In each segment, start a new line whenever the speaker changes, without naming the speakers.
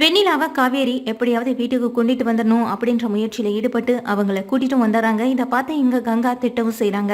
வெண்ணிலாவை காவேரி எப்படியாவது வீட்டுக்கு கொண்டுட்டு வந்துடணும் அப்படின்ற முயற்சியில் ஈடுபட்டு அவங்கள கூட்டிட்டு வந்துடுறாங்க. இதை பார்த்து இங்க கங்கா திட்டவும் செய்கிறாங்க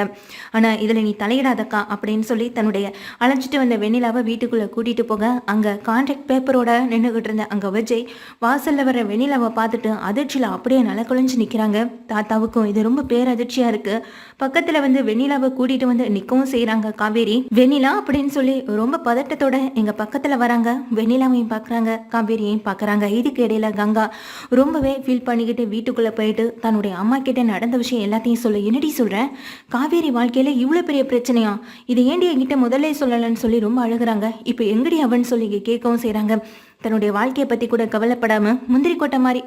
ஆனால் இதில் நீ தலையிடாதக்கா அப்படின்னு சொல்லி தன்னுடைய அழைச்சிட்டு வந்த வெண்ணிலாவை வீட்டுக்குள்ளே கூட்டிட்டு போக அங்கே கான்ட்ராக்ட் பேப்பரோட நின்றுகிட்டு இருந்த அங்கே விஜய் வாசலில் வர வெண்ணிலாவை பார்த்துட்டு அதிர்ச்சியில் அப்படியே நலக்குலைஞ்சு நிற்கிறாங்க தாத்தாவுக்கும் இது ரொம்ப பேரதிர்ச்சியாக இருக்குது பக்கத்தில் வந்து வெண்ணிலாவை கூட்டிட்டு வந்து நிற்கவும் செய்கிறாங்க காவேரி. வெண்ணிலா அப்படின்னு சொல்லி ரொம்ப பதட்டத்தோட எங்கள் பக்கத்தில் வராங்க. வெண்ணிலாவையும் பார்க்குறாங்க காவேரியையும் பார்க்குறாங்க. இதுக்கு இடையில கங்கா ரொம்பவே ஃபீல் பண்ணிக்கிட்டு வீட்டுக்குள்ளே போயிட்டு தன்னுடைய அம்மா கிட்ட நடந்த விஷயம் எல்லாத்தையும் சொல்ல. என்னடி சொல்கிறேன் காவேரி வாழ்க்கையில் இவ்வளோ பெரிய பிரச்சனையா? இது ஏண்டி என்கிட்ட முதல்ல சொல்லலைன்னு சொல்லி ரொம்ப அழுகிறாங்க. இப்போ எங்கடி அவன் சொல்லி இங்க கேட்கவும் செய்கிறாங்க தன்னுடைய வாழ்க்கையை பற்றி கூட கவலைப்படாம முந்திரி கொட்டை மாதிரி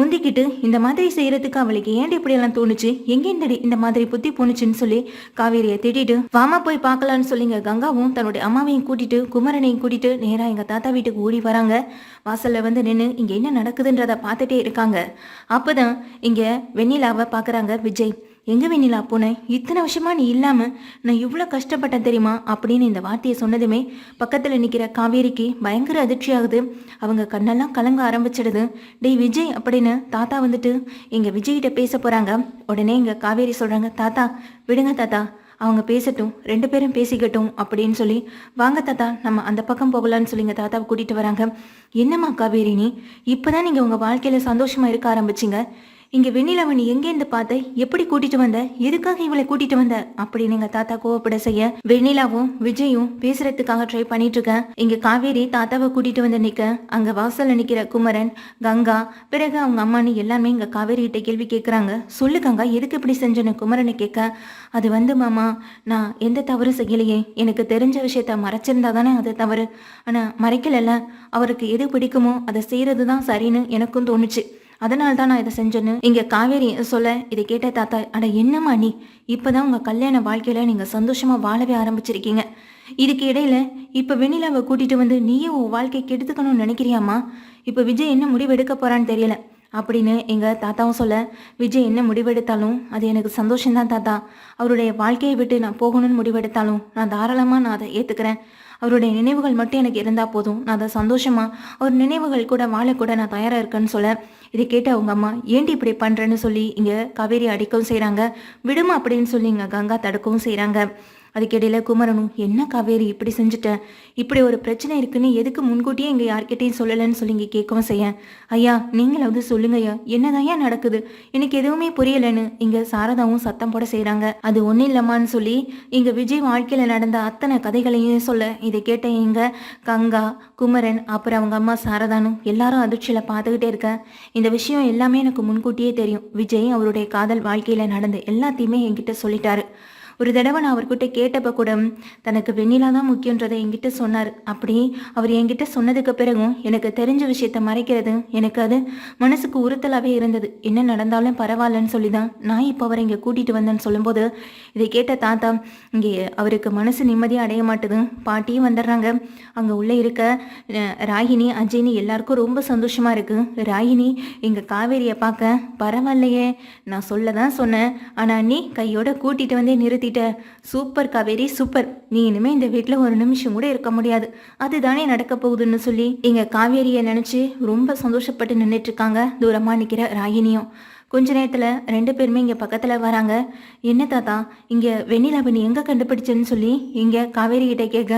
முந்திக்கிட்டு இந்த மாதிரி செய்யறதுக்கு அவளுக்கு ஏன் இப்படி எல்லாம் தோணுச்சு? எங்கே இந்த மாதிரி புத்தி போணுச்சுன்னு சொல்லி காவேரியை திட்டிட்டு வாமா போய் பார்க்கலான்னு சொல்லிங்க. கங்காவும் தன்னுடைய அம்மாவையும் கூட்டிட்டு குமரனையும் கூட்டிட்டு நேராக எங்கள் தாத்தா வீட்டுக்கு ஓடி வராங்க. வாசல்ல வந்து நின்று இங்கே என்ன நடக்குதுன்றத பார்த்துட்டே இருக்காங்க. அப்பதான் இங்கே வெண்ணிலாவை பாக்குறாங்க விஜய். எங்கே வெண்ணிலா போனேன் இத்தனை வருஷமா நீ இல்லாமல் நான் இவ்வளோ கஷ்டப்பட்டேன் தெரியுமா? அப்படின்னு இந்த வார்த்தையை சொன்னதுமே பக்கத்தில் நிற்கிற காவேரிக்கு பயங்கர அதிர்ச்சி ஆகுது. அவங்க கண்ணெல்லாம் கலங்க ஆரம்பிச்சிடுது. டேய் விஜய் அப்படின்னு தாத்தா வந்துட்டு எங்கள் விஜய்கிட்ட பேச போகிறாங்க உடனே இங்கே காவேரி சொல்கிறாங்க தாத்தா விடுங்க தாத்தா. அவங்க பேசட்டும் ரெண்டு பேரும் பேசிக்கட்டும் அப்படின்னு சொல்லி வாங்க தாத்தா நம்ம அந்த பக்கம் போகலான்னு சொல்லிங்க. தாத்தாவை கூட்டிகிட்டு வராங்க. என்னம்மா காவேரி நீ? இப்போ தான் நீங்கள் உங்கள் வாழ்க்கையில் சந்தோஷமாக இருக்க ஆரம்பிச்சிங்க. இங்கே வெண்ணிலாவை நீ எங்கேருந்து பார்த்த எப்படி கூட்டிட்டு வந்த? எதுக்காக இவளை கூட்டிட்டு வந்த? அப்படின்னு எங்க தாத்தா கோவப்பட செய்ய வெண்ணிலாவும் விஜயும் பேசுறதுக்காக ட்ரை பண்ணிட்டு இருக்கேன். இங்க காவேரி தாத்தாவை கூட்டிட்டு வந்து நிக்க அங்க வாசல்ல நிக்கிற குமரன் கங்கா பிறகு அவங்க அம்மானு எல்லாமே இங்க காவேரி கிட்ட கேள்வி கேட்கறாங்க சொல்லு கங்கா எதுக்கு இப்படி செஞ்சேன்னு குமரனை கேட்க அது வந்து மாமா நான் எந்த தவறு செய்யலையே. எனக்கு தெரிஞ்ச விஷயத்த மறைச்சிருந்தா தானே அது தவறு. ஆனா மறைக்கலல்ல. அவருக்கு எது பிடிக்குமோ அதை செய்யறது தான் சரின்னு எனக்கும் தோணுச்சு. அதனால தான் நான் இதை செஞ்சேன்னு இங்க காவேரி சொல்ல இதை கேட்ட தாத்தா அட என்னம்மா நீ? இப்பதான் உங்க கல்யாண வாழ்க்கையில நீங்க சந்தோஷமா வாழவே ஆரம்பிச்சிருக்கீங்க. இதுக்கு இடையில இப்ப வெண்ணிலாவை கூட்டிட்டு வந்து நீயே உன் வாழ்க்கை கெடுத்துக்கணும்னு நினைக்கிறியாம்மா? இப்ப விஜய் என்ன முடிவு எடுக்க போறான்னு தெரியல. அப்படின்னு எங்க தாத்தாவும் சொல்ல விஜய் என்ன முடிவெடுத்தாலும் அது எனக்கு சந்தோஷம்தான் தாத்தா. அவருடைய வாழ்க்கையை விட்டு நான் போகணும்னு முடிவெடுத்தாலும் நான் தாராளமா நான் அதை ஏத்துக்கிறேன். அவருடைய நினைவுகள் மட்டும் எனக்கு இருந்தால் போதும். நான் அதை சந்தோஷமா அவர் நினைவுகள் கூட வாழக்கூட நான் தயாராக இருக்கேன்னு சொல்ல இதை கேட்டு அவங்க அம்மா ஏன்டி இப்படி பண்ணுறேன்னு சொல்லி இங்கே காவேரி அடிக்கவும் செய்கிறாங்க விடுமா? அப்படின்னு சொல்லி இங்கே கங்கா தடுக்கவும் செய்கிறாங்க அதுக்கிடையில குமரனும் என்ன காவேரி இப்படி செஞ்சுட்டேன் இப்படி ஒரு பிரச்சனை இருக்குன்னு எதுக்கு முன்கூட்டியே இங்கே யார்கிட்டையும் சொல்லலைன்னு சொல்லி இங்கே கேட்கவும் செய்ய? ஐயா நீங்களாவது சொல்லுங்க ஐயா. என்னதான் நடக்குது? எனக்கு எதுவுமே புரியலைன்னு இங்கே சாரதாவும் சத்தம் போட செய்கிறாங்க அது ஒன்றும் இல்லம்மான்னு சொல்லி இங்கே விஜய் வாழ்க்கையில் நடந்த அத்தனை கதைகளையும் சொல்ல இதை கேட்ட இங்க கங்கா குமரன் அப்புறம் அவங்க அம்மா சாரதானும் எல்லாரும் அதிர்ச்சியில் பார்த்துக்கிட்டே இருக்க. இந்த விஷயம் எல்லாமே எனக்கு முன்கூட்டியே தெரியும். விஜய் அவருடைய காதல் வாழ்க்கையில் நடந்த எல்லாத்தையுமே என்கிட்ட சொல்லிட்டாரு. ஒரு தடவை நான் அவர்கிட்ட கேட்டப்ப கூட தனக்கு வெண்ணிலா தான் முக்கியன்றதை என்கிட்ட சொன்னார். அப்படி அவர் என்கிட்ட சொன்னதுக்கு பிறகும் எனக்கு தெரிஞ்ச விஷயத்த மறைக்கிறது எனக்கு அது மனசுக்கு உறுத்தலாகவே இருந்தது. என்ன நடந்தாலும் பரவாயில்லன்னு சொல்லி தான் நான் இப்போ அவரை இங்கே கூட்டிகிட்டு வந்தேன்னு சொல்லும்போது இதை கேட்ட தாத்தா இங்கே அவருக்கு மனசு நிம்மதியாக அடைய மாட்டுது. பாட்டியும் வந்துடுறாங்க. அங்கே உள்ளே இருக்க ராகினி அஜயினி எல்லாருக்கும் ரொம்ப சந்தோஷமாக இருக்குது ராகினி எங்கள் காவேரியை பார்க்க பரவாயில்லையே. நான் சொல்ல தான் சொன்னேன். ஆனால் நீ கையோட கூட்டிகிட்டு வந்தே நிறுத்தி நிறுத்திட்ட சூப்பர் காவேரி சூப்பர். நீ இனிமே இந்த வீட்டில் ஒரு நிமிஷம் கூட இருக்க முடியாது. அதுதானே நடக்க போகுதுன்னு சொல்லி எங்கள் காவேரியை நினச்சி ரொம்ப சந்தோஷப்பட்டு நின்றுட்டு இருக்காங்க தூரமாக நிற்கிற ராகினியும் கொஞ்ச நேரத்தில் ரெண்டு பேருமே இங்கே பக்கத்தில் வராங்க. என்ன தாத்தா இங்கே வெண்ணிலாவை நீ எங்கே கண்டுபிடிச்சேன்னு சொல்லி இங்கே காவேரி கிட்ட கேட்க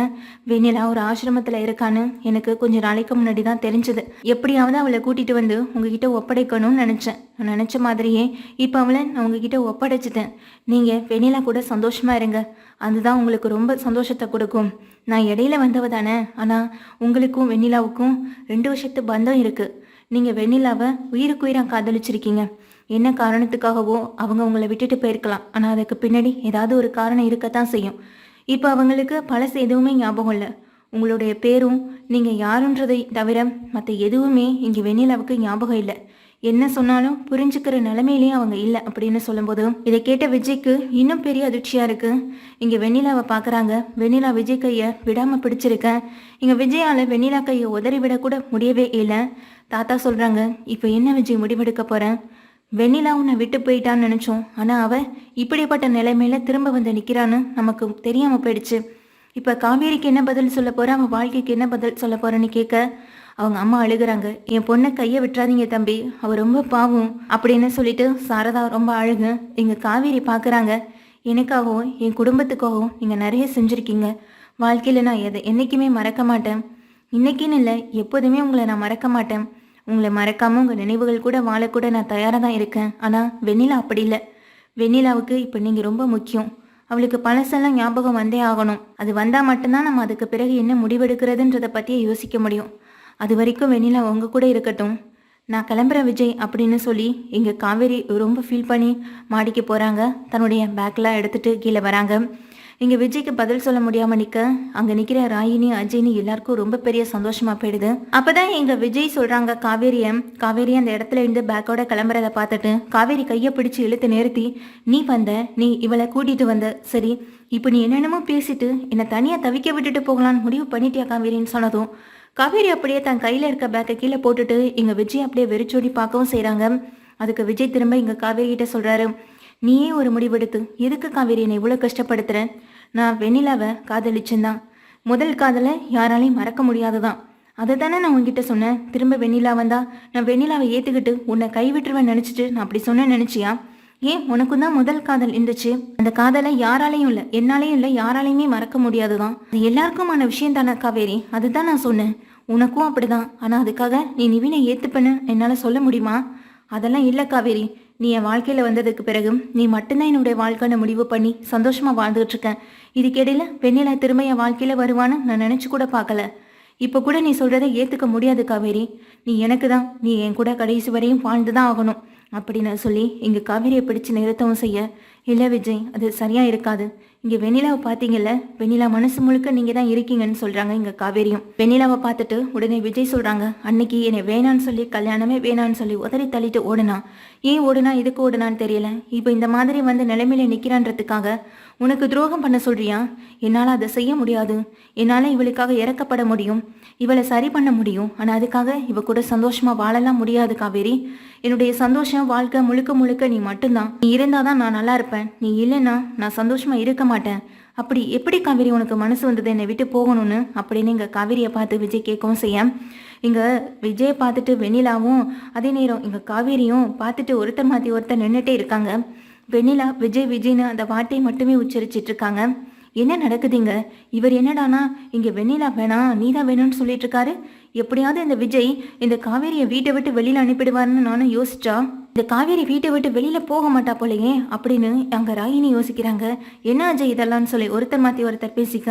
வெண்ணிலா ஒரு ஆசிரமத்தில் இருக்கான்னு எனக்கு கொஞ்ச நாளைக்கு முன்னாடி தான் தெரிஞ்சது. எப்படியாவது அவளை கூட்டிகிட்டு வந்து உங்ககிட்ட ஒப்படைக்கணும்னு நினச்சேன். நான் நினச்ச மாதிரியே இப்போ அவளை நான் உங்ககிட்ட ஒப்படைச்சிட்டேன். நீங்கள் வெண்ணிலா கூட சந்தோஷமா இருங்க. அதுதான் உங்களுக்கு ரொம்ப சந்தோஷத்தை கொடுக்கும். நான் இடையில வந்தவ தானே ஆனால் உங்களுக்கும் வெண்ணிலாவுக்கும் ரெண்டு வருஷத்து பந்தம் இருக்குது நீங்கள் வெண்ணிலாவை உயிருக்கு உயிராக காதலிச்சிருக்கீங்க. என்ன காரணத்துக்காகவோ அவங்க உங்களை விட்டுட்டு போயிருக்கலாம். ஆனால் அதுக்கு பின்னாடி ஏதாவது ஒரு காரணம் இருக்கத்தான் செய்யும். இப்போ அவங்களுக்கு பழசு எதுவுமே ஞாபகம் இல்லை. உங்களுடைய பேரும் நீங்கள் யாருன்றதை தவிர மற்ற எதுவுமே இங்கே வெண்ணிலாவுக்கு ஞாபகம் இல்லை. என்ன சொன்னாலும் புரிஞ்சுக்கிற நிலைமையிலேயே அவங்க இல்லை அப்படின்னு சொல்லும்போது இதை கேட்ட விஜய்க்கு இன்னும் பெரிய அதிர்ச்சியாக இருக்கு. இங்கே வெண்ணிலாவை பார்க்குறாங்க வெண்ணிலா விஜய் கையை விடாமல் பிடிச்சிருக்கேன் இங்கே விஜயால வெண்ணிலா கையை உதறி விடக்கூட முடியவே இல்லை. தாத்தா சொல்கிறாங்க இப்போ என்ன விஜய் முடிவெடுக்க போகிறேன் வெண்ணிலா உன்னை விட்டு போயிட்டான்னு நினைச்சோம். ஆனா அவ இப்படிப்பட்ட நிலைமையில திரும்ப வந்து நிக்கிறான்னு நமக்கு தெரியாம போயிடுச்சு. இப்ப காவேரிக்கு என்ன பதில் சொல்ல போற? அவன் வாழ்க்கைக்கு என்ன பதில் சொல்ல போறேன்னு கேட்க அவங்க அம்மா அழுகுறாங்க. என் பொண்ணை கையை விட்டுறாதீங்க தம்பி. அவ ரொம்ப பாவம் அப்படின்னு சொல்லிட்டு சாரதா ரொம்ப அழுகு. இங்க காவேரி பார்க்குறாங்க எனக்காகவும் என் குடும்பத்துக்காகவும் நீங்க நிறைய செஞ்சிருக்கீங்க. வாழ்க்கையில நான் எதை என்னைக்குமே மறக்க மாட்டேன். இன்னைக்குன்னு இல்லை எப்போதுமே உங்களை நான் மறக்க மாட்டேன். உங்களை மறக்காம உங்க நினைவுகள் கூட வாழக்கூட நான் தயாராக தான் இருக்கேன். ஆனா வெண்ணிலா அப்படி இல்லை. வெண்ணிலாவுக்கு இப்போ நீங்க ரொம்ப முக்கியம். அவளுக்கு பழசெல்லாம் ஞாபகம் வந்தே ஆகணும். அது வந்தா மட்டும்தான் நம்ம அதுக்கு பிறகு என்ன முடிவெடுக்கிறதுன்றதை பத்தியே யோசிக்க முடியும். அது வரைக்கும் வெண்ணிலா உங்க கூட இருக்கட்டும். நான் கிளம்புறேன் விஜய் அப்படின்னு சொல்லி இங்க காவேரி ரொம்ப ஃபீல் பண்ணி மாடிக்கு போறாங்க. தன்னுடைய பேக்லாம் எடுத்துட்டு கீழே வராங்க. இங்க விஜய்க்கு பதில் சொல்ல முடியாம நிக்க. அங்க நிக்கிற ராயினி அஜய்னி எல்லாருக்கும் ரொம்ப பெரிய சந்தோஷமா போயிடுது. அப்பதான் எங்கள் விஜய் சொல்றாங்க காவேரியை காவேரி அந்த இடத்துல இருந்து பேக்கோட கிளம்புறத பார்த்துட்டு காவேரி கையை பிடிச்சு இழுத்து நிறுத்தி நீ வந்த நீ இவளை கூட்டிட்டு வந்த சரி இப்போ நீ என்னென்னமோ பேசிட்டு என்னை தனியா தவிக்க விட்டுட்டு போகலான்னு முடிவு பண்ணிட்டியா காவேரின்னு சொன்னதும் காவேரி அப்படியே தன் கையில இருக்க பேக்கை கீழே போட்டுட்டு இங்க விஜய் அப்படியே வெறிச்சோடி பார்க்கவும் செய்கிறாங்க அதுக்கு விஜய் திரும்ப இங்க காவேரி கிட்ட சொல்றாரு நீயே ஒரு முடிவெடுத்து எதுக்கு காவேரி என்னை இவ்வளோ கஷ்டப்படுத்துற? நான் வெண்ணிலாவை காதலிச்சேன்தான். முதல் காதலை யாராலையும் மறக்க முடியாததான். அதை தானே நான் உங்ககிட்ட சொன்னேன். திரும்ப வெண்ணிலா வந்தா நான் வெண்ணிலாவை ஏத்துக்கிட்டு உன்னை கைவிட்டுருவேன் நினைச்சிட்டு நான் அப்படி சொன்னேன் நினைச்சியா? ஏன் உனக்கும் தான் முதல் காதல் இருந்துச்சு? அந்த காதலை யாராலையும் இல்லை என்னாலையும் இல்லை யாராலையுமே மறக்க முடியாதுதான். அது எல்லாருக்குமான விஷயம் தானே காவேரி அதுதான் நான் சொன்னேன். உனக்கும் அப்படிதான். ஆனா அதுக்காக நீ நிவினை ஏத்துப்பேன்னு என்னால சொல்ல முடியுமா? அதெல்லாம் இல்லை காவேரி நீ என் வாழ்க்கையில வந்ததுக்கு பிறகு நீ மட்டும்தான் என்னுடைய வாழ்க்கைன்னு முடிவு பண்ணி சந்தோஷமா வாழ்ந்துகிட்டு இருக்கேன். இதுக்கிடையில வெண்ணிலா திரும்ப என் வாழ்க்கையில வருவான்னு நான் நினைச்சு கூட பார்க்கல. இப்போ கூட நீ சொல்றதை ஏத்துக்க முடியாது காவேரி. நீ எனக்கு தான் நீ என் கூட கடைசி வரையும் வாழ்ந்து தான் ஆகணும் அப்படின்னு சொல்லி இங்க காவேரியை பிடிச்சு நிறுத்தவும் செய்ய. இல்லை விஜய் அது சரியா இருக்காது. இங்க வெண்ணிலாவை பார்த்தீங்கல்ல வெண்ணிலா மனசு முழுக்க நீங்க தான் இருக்கீங்கன்னு சொல்றாங்க இங்க காவேரியும். வெண்ணிலாவை பார்த்துட்டு உடனே விஜய் சொல்றாங்க அன்னைக்கு என்னை வேணான்னு சொல்லி கல்யாணமே வேணான்னு சொல்லி உதறி தள்ளிட்டு ஓடுனா. ஏன் ஓடுனா எதுக்கு ஓடுனான்னு தெரியல. இப்போ இந்த மாதிரி வந்து நிலைமையில நிக்கிறான்றதுக்காக உனக்கு துரோகம் பண்ண சொல்றியா? என்னால் அதை செய்ய முடியாது. என்னால் இவளுக்காக இறக்கப்பட முடியும். இவளை சரி பண்ண முடியும். ஆனால் அதுக்காக இவ கூட சந்தோஷமா வாழலாம் முடியாது காவேரி. என்னுடைய சந்தோஷம் வாழ்க்கை முழுக்க முழுக்க நீ மட்டும்தான். நீ இருந்தாதான் நான் நல்லா இருப்பேன். நீ இல்லைன்னா நான் சந்தோஷமா இருக்க மாட்டேன். அப்படி எப்படி காவேரி உனக்கு மனசு வந்தது? என்னை விட்டு போகணும்னு? அப்படின்னு இங்கே காவேரியை பார்த்து விஜய் கேட்கவும் செய்ய. இங்கே விஜயை பார்த்துட்டு வெண்ணிலாவும் அதே நேரம் இங்கே காவேரியும் பார்த்துட்டு ஒருத்தர் மாற்றி ஒருத்தர் நின்றுட்டே இருக்காங்க. வெண்ணிலா விஜய் விஜய்னு அந்த வார்த்தையை மட்டுமே உச்சரிச்சிட்டு இருக்காங்க. என்ன நடக்குதுங்க? இவர் என்னடானா இங்க வெண்ணிலா வேணாம் நீ தான் வேணும்னு சொல்லிட்டு இருக்காரு. எப்படியாவது இந்த விஜய் இந்த காவேரியை வீட்டை விட்டு வெளியில அனுப்பிடுவார்னு நானும் யோசிச்சா இந்த காவேரி வீட்டை விட்டு வெளியில போக மாட்டா போலையே அப்படின்னு அங்க ராயினி யோசிக்கிறாங்க. என்ன அஜய் இதெல்லாம்னு சொல்லி ஒருத்தர் மாத்தி ஒருத்தர் பேசிக்க?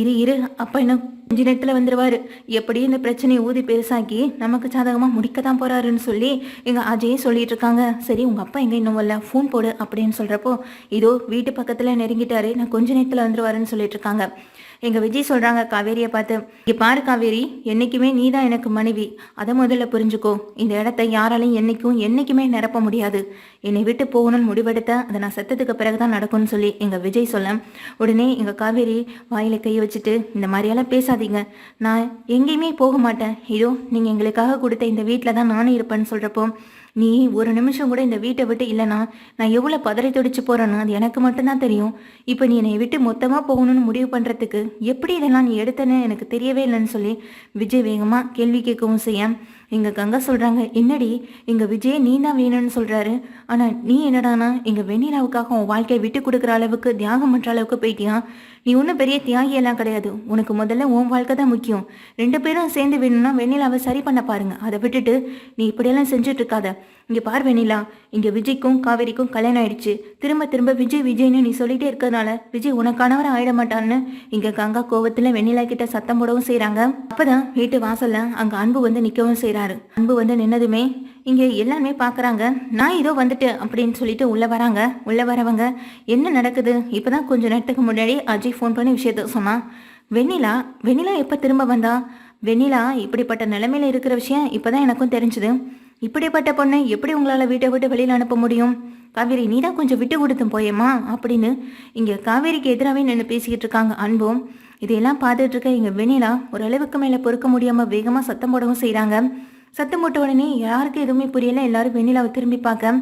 இரு இரு. அப்பா என்ன கொஞ்ச நேரத்தில் வந்துருவாரு. எப்படி இந்த பிரச்சனையை ஊதி பெருசாக்கி நமக்கு சாதகமாக முடிக்க தான் போறாருன்னு சொல்லி எங்கள் அஜயும் சொல்லிட்டு இருக்காங்க. சரி உங்கள் அப்பா எங்கே இன்னும் வரல? ஃபோன் போடு அப்படின்னு சொல்கிறப்போ இதோ வீட்டு பக்கத்தில் நெருங்கிட்டாரு. நான் கொஞ்ச நேரத்தில் வந்துருவாருன்னு சொல்லிட்டு இருக்காங்க. எங்க விஜய் சொல்றாங்க காவேரியை பார்த்து இங்க பாரு காவேரி என்னைக்குமே நீ தான் எனக்கு மனைவி. அதை முதல்ல புரிஞ்சுக்கோ. இந்த இடத்த யாராலையும் என்னைக்கும் என்னைக்குமே நிரப்ப முடியாது. என்னை விட்டு போகணும்னு முடிவெடுத்த அதை நான் செத்ததுக்கு பிறகுதான் நடக்கும்னு சொல்லி எங்க விஜய் சொல்ல உடனே எங்க காவேரி வாயில கை வச்சுட்டு இந்த மாதிரியெல்லாம் பேசாதீங்க. நான் எங்கேயுமே போக மாட்டேன். இதோ நீங்க எங்களுக்காக கொடுத்த இந்த வீட்டில் தான் நானும் இருப்பேன்னு சொல்றப்போ நீ ஒரு நிமிஷம் கூட இந்த வீட்டை விட்டு இல்லைனா நான் எவ்வளோ பதறி துடிச்சு போறேன்னு அது எனக்கு மட்டும்தான் தெரியும். இப்போ நீ என்னை விட்டு மொத்தமாக போகணும்னு முடிவு பண்ணுறதுக்கு எப்படி இதெல்லாம் நீ எடுத்தேன்னு எனக்கு தெரியவே இல்லைன்னு சொல்லி விஜய் வேகமாக கேள்வி கேட்கவும் செய்ய எங்க கங்கா சொல்றாங்க என்னடி எங்க விஜய் நீ தான் வேணும்னு சொல்றாரு. ஆனா நீ என்னடானா எங்க வெண்ணிலாவுக்காக உன் வாழ்க்கையை விட்டு கொடுக்குற அளவுக்கு தியாகம் பண்ற அளவுக்கு போயிட்டியா? நீ ஒன்றும் பெரிய தியாகி எல்லாம் கிடையாது. உனக்கு முதல்ல உன் வாழ்க்கை தான் முக்கியம். ரெண்டு பேரும் சேர்ந்து வேணும்னா வெண்ணிலாவை சரி பண்ண பாருங்க. அதை விட்டுட்டு நீ இப்படியெல்லாம் செஞ்சுட்டு இருக்காத இங்க பார் வெண்ணிலா இங்க விஜய்க்கும் காவேரிக்கும் கல்யாணம் ஆயிடுச்சு. திரும்ப திரும்ப விஜய் விஜய்னு நீ சொல்லிட்டே இருக்கிறதுனால விஜய் உனக்கானவரை ஆயிட மாட்டான்னு இங்க கங்கா கோவத்துல வெண்ணிலா கிட்ட சத்தம் போடவும் செய்றாங்க. அப்பதான் வீட்டு வாசல்ல அங்க அன்பு வந்து நிக்கவும் செய்கிறாரு அன்பு வந்து நின்னதுமே இங்கே எல்லாருமே பார்க்குறாங்க நான் இதோ வந்துட்டு அப்படின்னு சொல்லிட்டு உள்ள வராங்க. உள்ள வரவங்க என்ன நடக்குது? இப்பதான் கொஞ்சம் நேரத்துக்கு முன்னாடி அஜய் ஃபோன் பண்ணி விஷயத்த சொன்னான் வெண்ணிலா வெண்ணிலா எப்போ திரும்ப வந்தா? வெண்ணிலா இப்படிப்பட்ட நிலைமையில இருக்கிற விஷயம் இப்பதான் எனக்கும் தெரிஞ்சுது. இப்படிப்பட்ட பொண்ணை எப்படி உங்களால வீட்டை விட்டு வெளியில் அனுப்ப முடியும்? காவேரி நீ தான் கொஞ்சம் விட்டு கொடுத்தும் போயேம்மா அப்படின்னு இங்கே காவேரிக்கு எதிராகவே நின்று பேசிக்கிட்டு இருக்காங்க அன்பும். இதையெல்லாம் பார்த்துட்டு இருக்க இங்க வெண்ணிலா ஓரளவுக்கு மேலே பொறுக்க முடியாமல் வேகமாக சத்தம் போடவும் செய்கிறாங்க சத்தம் போட்ட உடனே யாருக்கும் எதுவுமே புரியல. எல்லாரும் வெண்ணிலாவை திரும்பி பார்க்க.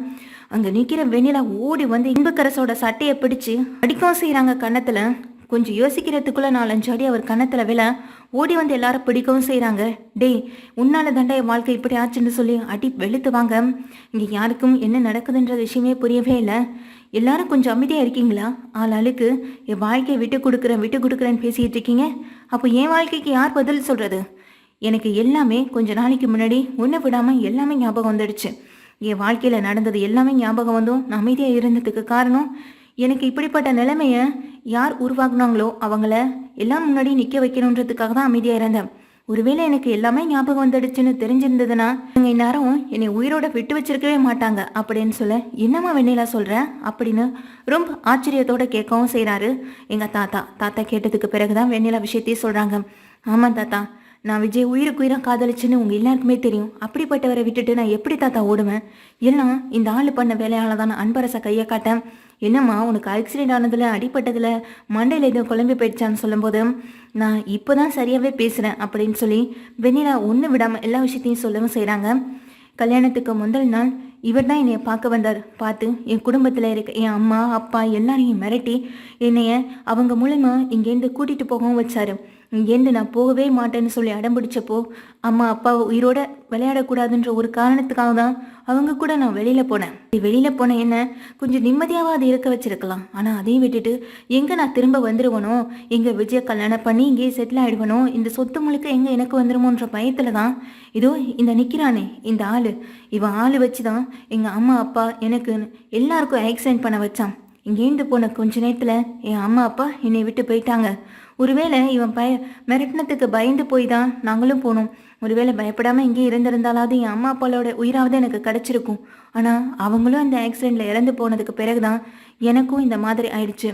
அங்க நிக்கிற வெண்ணிலா ஓடி வந்து இன்பக்கரசோட சட்டையை பிடிச்சு அடிக்கவும் செய்கிறாங்க கன்னத்துல. கொஞ்சம் யோசிக்கிறதுக்குள்ள நாலஞ்சு அடி அவர் கன்னத்துல விழ ஓடி வந்து எல்லாரும் பிடிக்கவும் செய்கிறாங்க டேய் உன்னால தாண்டா என் வாழ்க்கை இப்படி ஆச்சுன்னு சொல்லி அடி வெளுத்து வாங்க. இங்கே யாருக்கும் என்ன நடக்குதுன்ற விஷயமே புரியவே இல்லை. எல்லாரும் கொஞ்சம் அமைதியாக இருக்கீங்களா? ஆள் என் வாழ்க்கையை விட்டு கொடுக்குறேன் விட்டு கொடுக்குறேன்னு பேசிகிட்டு இருக்கீங்க. அப்போ என் வாழ்க்கைக்கு யார் பதில் சொல்கிறது எனக்கு எல்லாமே கொஞ்ச நாளைக்கு முன்னாடி உன்னை விடாமல் எல்லாமே ஞாபகம் வந்துடுச்சு. என் வாழ்க்கையில் நடந்தது எல்லாமே ஞாபகம் வந்தும் நான் அமைதியாக இருந்ததுக்கு காரணம் எனக்கு இப்படிப்பட்ட நிலைமையை யார் உருவாக்குனாங்களோ அவங்கள எல்லாம் முன்னாடி நிற்க வைக்கணுன்றதுக்காக தான் அமைதியாக இருந்தேன். ஒருவேளை எனக்கு எல்லாமே ஞாபகம் வந்துடுச்சுன்னு தெரிஞ்சிருந்ததுன்னா இவங்க இந்நேரம் என்னை உயிரோட விட்டு வச்சிருக்கவே மாட்டாங்க அப்படின்னு சொல்ல என்னம்மா வெண்ணிலா சொல்ற? அப்படின்னு ரொம்ப ஆச்சரியத்தோட கேட்கவும் செய்கிறாரு எங்கள் தாத்தா தாத்தா கேட்டதுக்கு பிறகுதான் வெண்ணிலா விஷயத்தையே சொல்கிறாங்க ஆமாம் தாத்தா நான் விஜய் உயிருக்கு உயிராக காதலிச்சுன்னு உங்கள் எல்லாருக்குமே தெரியும். அப்படிப்பட்டவரை விட்டுட்டு நான் எப்படி தாத்தா ஓடுவேன்? எல்லாம் இந்த ஆள் பண்ண வேலையால தான் நான் அன்பரசை கையை காட்டேன். என்னம்மா உனக்கு ஆக்சிடென்ட் ஆனதில் அடிப்பட்டதில் மண்டையில் எதுவும் குழம்பி போயிடுச்சான்னு சொல்லும்போது நான் இப்போ தான் சரியாகவே பேசுகிறேன் அப்படின்னு சொல்லி வெண்ணிலா ஒன்று விடாமல் எல்லா விஷயத்தையும் சொல்லவும் செய்கிறாங்க கல்யாணத்துக்கு முதல் நாள் இவர் தான் என்னை பார்க்க வந்தார். பார்த்து என் குடும்பத்தில் இருக்க என் அம்மா அப்பா எல்லாரையும் மிரட்டி என்னைய அவங்க மூலமாக இங்கேருந்து கூட்டிகிட்டு போகவும் வச்சாரு. இங்கேருந்து நான் போகவே மாட்டேன்னு சொல்லி அடம்பிடிச்சப்போ அம்மா அப்பா உயிரோட விளையாடக்கூடாதுன்ற ஒரு காரணத்துக்காக தான் அவங்க கூட நான் வெளியில் போனேன். வெளியில் போன என்ன கொஞ்சம் நிம்மதியாவது இருக்க வச்சிருக்கலாம். ஆனால் அதையும் விட்டுட்டு எங்கே நான் திரும்ப வந்துடுவனோ எங்கே விஜய கல்யாணம் பண்ணி இங்கேயே செட்டில் ஆகிடுவனோ இந்த சொத்து முழுக்க எங்கே எனக்கு வந்துடுமோன்ற பயத்தில் தான் இதோ இந்த நிற்கிறானே இந்த ஆள். இவன் ஆள் வச்சு தான் எங்கள் அம்மா அப்பா எனக்கு எல்லாருக்கும் ஆக்சிடென்ட் பண்ண வச்சான். இங்கேருந்து போன கொஞ்ச நேரத்தில் என் அம்மா அப்பா என்னை விட்டு போயிட்டாங்க. ஒருவேளை இவன் பய மிரட்டினத்துக்கு பயந்து போய் தான் நாங்களும் போனோம். ஒருவேளை பயப்படாமல் இங்கே இருந்திருந்தாலாவது என் அம்மா அப்பாவோட உயிராவது எனக்கு கிடச்சிருக்கும். ஆனால் அவங்களும் அந்த ஆக்சிடெண்ட்டில் இறந்து போனதுக்கு பிறகு தான் எனக்கும் இந்த மாதிரி ஆயிடுச்சு.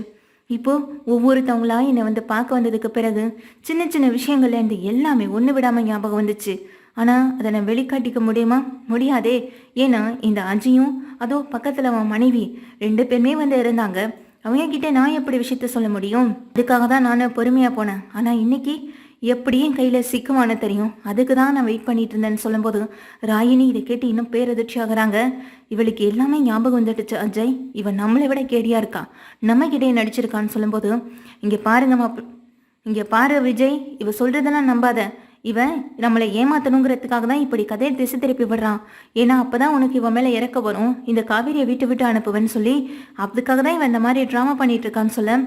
இப்போ ஒவ்வொருத்தவங்களா என்னை வந்து பார்க்க வந்ததுக்கு பிறகு சின்ன சின்ன விஷயங்கள்லேருந்து எல்லாமே ஒன்று விடாமல் ஞாபகம் வந்துச்சு. ஆனால் அதை நான் வெளிக்காட்டிக்க முடியுமா? முடியாதே. ஏன்னா இந்த அஜியும் அதோ பக்கத்தில் அவன் மனைவி ரெண்டு பேருமே வந்து இருந்தாங்க. அவங்க கிட்ட நான் எப்படி விஷயத்த சொல்ல முடியும்? அதுக்காக தான் நான் பொறுமையாக போனேன். ஆனால் இன்னைக்கு எப்படியும் கையில் சிக்குமானு தெரியும். அதுக்கு தான் நான் வெயிட் பண்ணிட்டு இருந்தேன்னு சொல்லும்போது ராயினி இதை கேட்டு இன்னும் பேரதிர்ச்சி ஆகுறாங்க. இவளுக்கு எல்லாமே ஞாபகம் வந்துடுச்சு அஜய். இவன் நம்மளை விட கேடியா இருக்கா? நம்ம கிட்டே நடிச்சிருக்கான்னு சொல்லும்போது இங்கே பாருங்கம்மா இங்கே பாரு விஜய். இவ சொல்றதெல்லாம் நம்பாத. இவன் நம்மளை ஏமாத்தணுங்கிறதுக்காக தான் இப்படி கதையை திசை திருப்பி விடுறான். ஏன்னா அப்பதான் உனக்கு இவன் மேலே இறக்க வரும். இந்த காவேரியை விட்டு விட்டு அனுப்புவேன்னு சொல்லி அதுக்காக தான் இவன் இந்த மாதிரி ட்ராமா பண்ணிட்டு இருக்கான்னு சொல்ல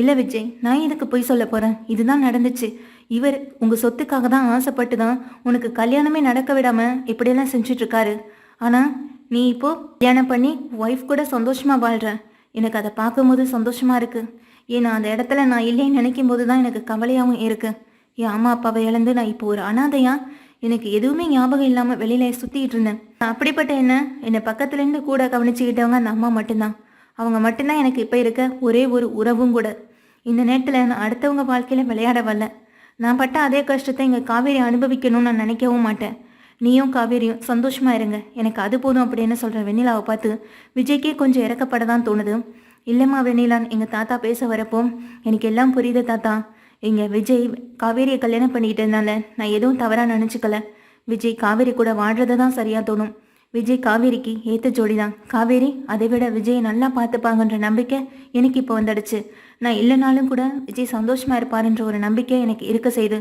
இல்லை விஜய் நான் இதுக்கு போய் சொல்ல போறேன்? இதுதான் நடந்துச்சு. இவர் உங்க சொத்துக்காக தான் ஆசைப்பட்டு தான் உனக்கு கல்யாணமே நடக்க விடாம இப்படியெல்லாம் செஞ்சுட்டு இருக்காரு. ஆனா நீ இப்போ கல்யாணம் பண்ணி ஒய்ஃப் கூட சந்தோஷமா வாழ்ற. எனக்கு அதை பார்க்கும்போது சந்தோஷமா இருக்கு. ஏன்னா அந்த இடத்துல நான் இல்லைன்னு நினைக்கும் போது தான் எனக்கு கவலையாகவும் இருக்குது என் அம்மா அப்பாவை இழந்து நான் இப்போ ஒரு அனாதையா? எனக்கு எதுவுமே ஞாபகம் இல்லாமல் வெளியில சுற்றிக்கிட்டு இருந்தேன். நான் அப்படிப்பட்ட என்ன? என்னை பக்கத்துலேருந்து கூட கவனிச்சுக்கிட்டவங்க அந்த அம்மா மட்டும்தான். அவங்க மட்டும்தான் எனக்கு இப்போ இருக்க ஒரே ஒரு உறவும் கூட. இந்த நேரத்தில் நான் அடுத்தவங்க வாழ்க்கையில் விளையாட வரல. நான் பட்ட அதே கஷ்டத்தை இங்கே காவேரி அனுபவிக்கணும்னு நான் நினைக்கவும் மாட்டேன். நீயும் காவேரியும் சந்தோஷமா இருங்க. எனக்கு அது போதும் அப்படின்னு சொல்கிற வெண்ணிலாவை பார்த்து விஜய்க்கே கொஞ்சம் இறக்கப்பட தான் தோணுது. இல்லைம்மா வெண்ணிலான் எங்கள் தாத்தா பேச வரப்போ எனக்கு எல்லாம் புரியுது தாத்தா. இங்கே விஜய் காவேரியை கல்யாணம் பண்ணிக்கிட்டதுனால நான் எதுவும் தவறாக நினச்சிக்கல. விஜய் காவேரி கூட வாழ்றது தான் சரியாக தோணும். விஜய் காவேரிக்கு ஏற்ற ஜோடி தான் காவேரி அதை விட விஜயை நல்லா பார்த்துப்பாங்கன்ற நம்பிக்கை எனக்கு இப்போ வந்துடுச்சு. நான் இல்லைனாலும் கூட விஜய் சந்தோஷமா இருப்பாருன்ற ஒரு நம்பிக்கை எனக்கு இருக்க செய்து.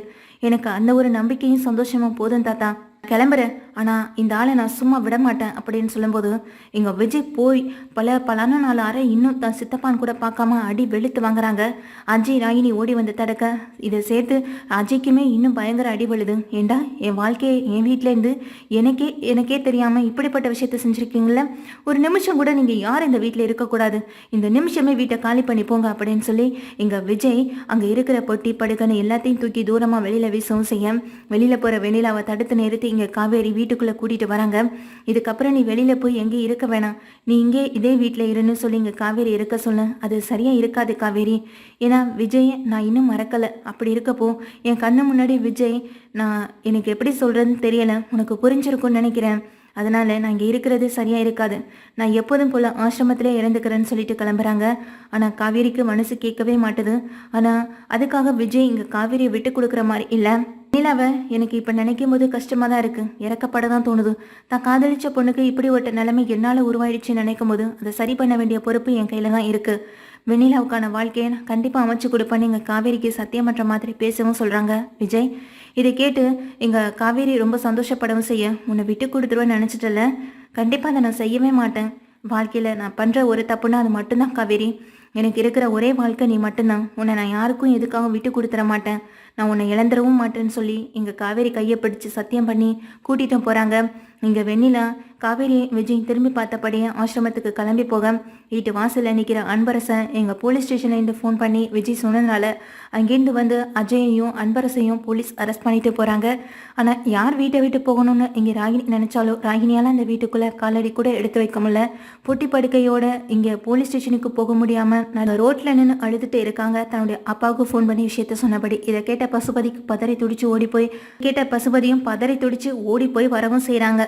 எனக்கு அந்த ஒரு நம்பிக்கையும் சந்தோஷமும் போதும் தாத்தா. கிளம்புறேன். ஆனால் இந்த ஆளை நான் சும்மா விட மாட்டேன் அப்படின்னு சொல்லும்போது எங்கள் விஜய் போய் பல பலான நாள் அறை இன்னும் தன் சித்தப்பான் கூட பார்க்காம அடி வெளுத்து வாங்குறாங்க. அஜய் ராகினி ஓடி வந்து தடுக்க. இதை சேர்த்து அஜய்க்குமே இன்னும் பயங்கர அடி விழுது ஏண்டா என் வாழ்க்கையை என் வீட்டிலேருந்து எனக்கே எனக்கே தெரியாமல் இப்படிப்பட்ட விஷயத்த செஞ்சுருக்கீங்கள ஒரு நிமிஷம் கூட நீங்கள் யார் இந்த வீட்டில் இருக்கக்கூடாது. இந்த நிமிஷமே வீட்டை காலி பண்ணி போங்க அப்படின்னு சொல்லி எங்கள் விஜய் அங்கே இருக்கிற பொட்டி படுக்கன்னு எல்லாத்தையும் தூக்கி தூரமாக வெளியில் வீசவும் செய்ய வெளியில் போகிற வெளியிலாவை தடுத்து நிறுத்தி இங்கே காவேரி வீட்டுக்குள்ளே கூட்டிகிட்டு வராங்க. இதுக்கப்புறம் நீ வெளியில் போய் எங்கேயும் இருக்க வேணாம். நீ இங்கே இதே வீட்டில் இருன்னு சொல்லி இங்கே காவேரி இருக்க சொல்ல. அது சரியாக இருக்காது காவேரி. ஏன்னா விஜய் நான் இன்னும் மறக்கலை. அப்படி இருக்கப்போ என் கண்ணு முன்னாடி விஜய் நான் எனக்கு எப்படி சொல்கிறதுன்னு தெரியலை. உனக்கு புரிஞ்சிருக்கும்னு நினைக்கிறேன். அதனால் நான் இங்கே இருக்கிறது சரியாக இருக்காது. நான் எப்போதும் போல் ஆசிரமத்திலே இறந்துக்கிறேன்னு சொல்லிட்டு கிளம்புறாங்க. ஆனால் காவேரிக்கு மனசு கேட்கவே மாட்டுது. ஆனால் அதுக்காக விஜய் இங்கே காவேரியை விட்டு கொடுக்குற மாதிரி இல்லை. நிலாவை எனக்கு இப்போ நினைக்கும் போது கஷ்டமாக தான் இருக்குது இறக்கப்பட தான் தோணுது. தான் காதலிச்ச பொண்ணுக்கு இப்படி ஒரு நிலைமை என்னால் உருவாயிடுச்சுன்னு நினைக்கும் போது அதை சரி பண்ண வேண்டிய பொறுப்பு என் கையில் தான் இருக்குது வெண்ணிலாவுக்கான வாழ்க்கையை நான் கண்டிப்பாக அமைச்சு கொடுப்பேன் நீங்கள் காவேரிக்கு சத்தியமற்ற மாதிரி பேசவும் சொல்கிறாங்க விஜய் இதை கேட்டு எங்கள் காவேரி ரொம்ப சந்தோஷப்படவும் செய்ய உன்னை விட்டு கொடுத்துருவேன்னு நினச்சிட்டல கண்டிப்பாக அதை நான் செய்யவே மாட்டேன். வாழ்க்கையில் நான் பண்ணுற ஒரு தப்புன்னா அது மட்டும்தான் காவேரி. எனக்கு இருக்கிற ஒரே வாழ்க்கை நீ மட்டும்தான். உன்னை நான் யாருக்கும் எதுக்காகவும் விட்டு கொடுத்துட மாட்டேன். நான் உன்னை இழந்துடவும் மாட்டேன்னு சொல்லி எங்கள் காவேரி கையை பிடிச்சி சத்தியம் பண்ணி கூட்டிகிட்டு போகிறாங்க இங்கே வெண்ணிலா காவேரி விஜய் திரும்பி பார்த்தபடியே ஆசிரமத்துக்கு கிளம்பி போக வீட்டு வாசலில் நிற்கிற அன்பரசன் எங்கள் போலீஸ் ஸ்டேஷன்லேருந்து ஃபோன் பண்ணி விஜய் சொன்னதுனால அங்கேருந்து வந்து அஜயையும் அன்பரசையும் போலீஸ் அரெஸ்ட் பண்ணிட்டு போகிறாங்க ஆனால் யார் வீட்டை விட்டு போகணும்னு இங்கே ராகினி நினச்சாலோ ராகினியால் அந்த வீட்டுக்குள்ளே காலடி கூட எடுத்து வைக்க முடியல. பொட்டி படுக்கையோட இங்கே போலீஸ் ஸ்டேஷனுக்கு போக முடியாமல் நான் ரோட்டில் நின்று அழுதுட்டு இருக்காங்க. தன்னுடைய அப்பாவுக்கு ஃபோன் பண்ணி விஷயத்த சொன்னபடி இதை கேட்ட பசுபதிக்கு பதறி துடிச்சு ஓடி போய் கேட்ட பசுபதியும் பதறி துடிச்சு ஓடி போய் வரவும் செய்கிறாங்க